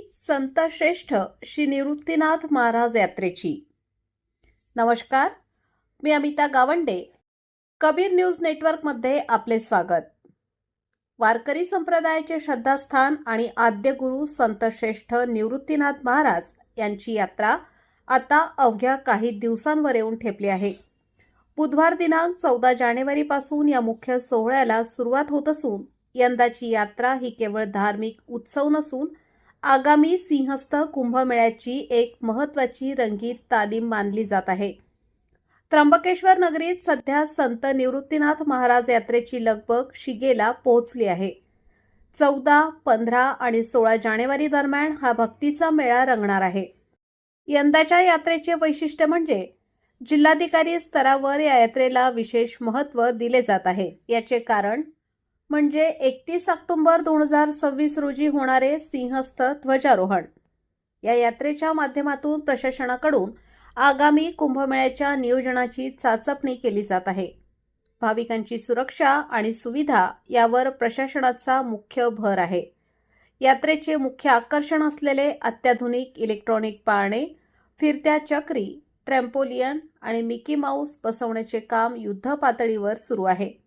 संतश्रेष्ठ श्री निवृत्तीनाथ महाराज यात्रेची. नमस्कार मी अमिता गावंडे. कबीर न्यूज नेटवर्कमध्ये आपले स्वागत. वारकरी संप्रदायाचे श्रद्धास्थान आणि आद्य गुरु संतश्रेष्ठ निवृत्तीनाथ महाराज यांची यात्रा आता अवघ्या काही दिवसांवर येऊन ठेपली आहे. बुधवार दिनांक चौदा जानेवारीपासून या मुख्य सोहळ्याला सुरुवात होत असून यंदाची यात्रा ही केवळ धार्मिक उत्सव नसून आगामी सिंहस्थ कुंभमेळ्याची एक महत्त्वाची रंगीत तालीम मानली जात आहे. त्र्यंबकेश्वर नगरीत सध्या संत निवृत्तीनाथ महाराज यात्रेची लगबग शिगेला पोहोचली आहे. चौदा पंधरा आणि सोळा जानेवारी दरम्यान हा भक्तीचा मेळा रंगणार आहे. यंदाच्या यात्रेचे वैशिष्ट्य म्हणजे जिल्हाधिकारी स्तरावर या यात्रेला विशेष महत्त्व दिले जात आहे. याचे कारण म्हणजे एकतीस ऑक्टोंबर दोन हजार सव्वीस रोजी होणारे सिंहस्थ ध्वजारोहण. या यात्रेच्या माध्यमातून प्रशासनाकडून आगामी कुंभमेळ्याच्या नियोजनाची चाचपणी केली जात आहे. भाविकांची सुरक्षा आणि सुविधा यावर प्रशासनाचा मुख्य भर आहे. यात्रेचे मुख्य आकर्षण असलेले अत्याधुनिक इलेक्ट्रॉनिक पाळणे फिरत्या चक्री ट्रॅम्पोलियन आणि मिकी माऊस बसवण्याचे काम युद्ध पातळीवर सुरू आहे.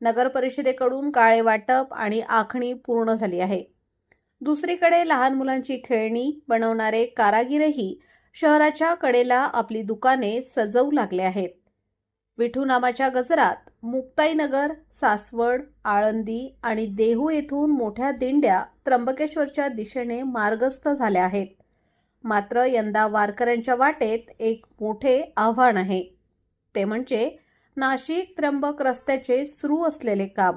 नगर परिषदेकडून काळे वाटप आणि आखणी पूर्ण झाली आहे. दुसरीकडे लहान मुलांची खेळणी बनवणारे कारागीरही शहराच्या कडेला आपली दुकाने सजवू लागले आहेत. विठू नामाच्या गजरात मुक्ताईनगर सासवड आळंदी आणि देहू येथून मोठ्या दिंड्या त्र्यंबकेश्वरच्या दिशेने मार्गस्थ झाल्या आहेत. मात्र यंदा वारकऱ्यांच्या वाटेत एक मोठे आव्हान आहे. ते म्हणजे नाशिक त्र्यंबक रस्त्याचे सुरू असलेले काम.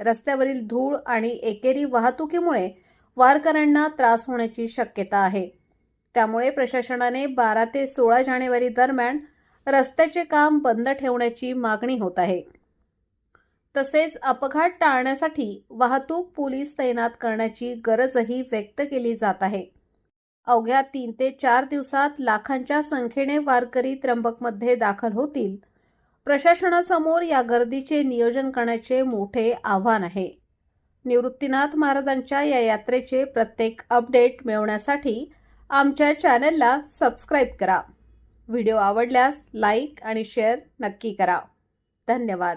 रस्त्यावरील धूळ आणि एकेरी वाहतुकीमुळे वारकऱ्यांना त्रास होण्याची शक्यता आहे. त्यामुळे प्रशासनाने बारा ते सोळा जानेवारी दरम्यान रस्त्याचे काम बंद ठेवण्याची मागणी होत आहे. तसेच अपघात टाळण्यासाठी वाहतूक पोलीस तैनात करण्याची गरजही व्यक्त केली जात आहे. अवघ्या तीन ते चार दिवसात लाखांच्या संख्येने वारकरी त्र्यंबकमध्ये दाखल होतील प्रशासनासमोर या गर्दीचे नियोजन करण्याचे मोठे आव्हान आहे. निवृत्तीनाथ महाराजांच्या या यात्रेचे प्रत्येक अपडेट मिळवण्यासाठी आमच्या चॅनलला सबस्क्राईब करा. व्हिडिओ आवडल्यास लाईक आणि शेअर नक्की करा. धन्यवाद.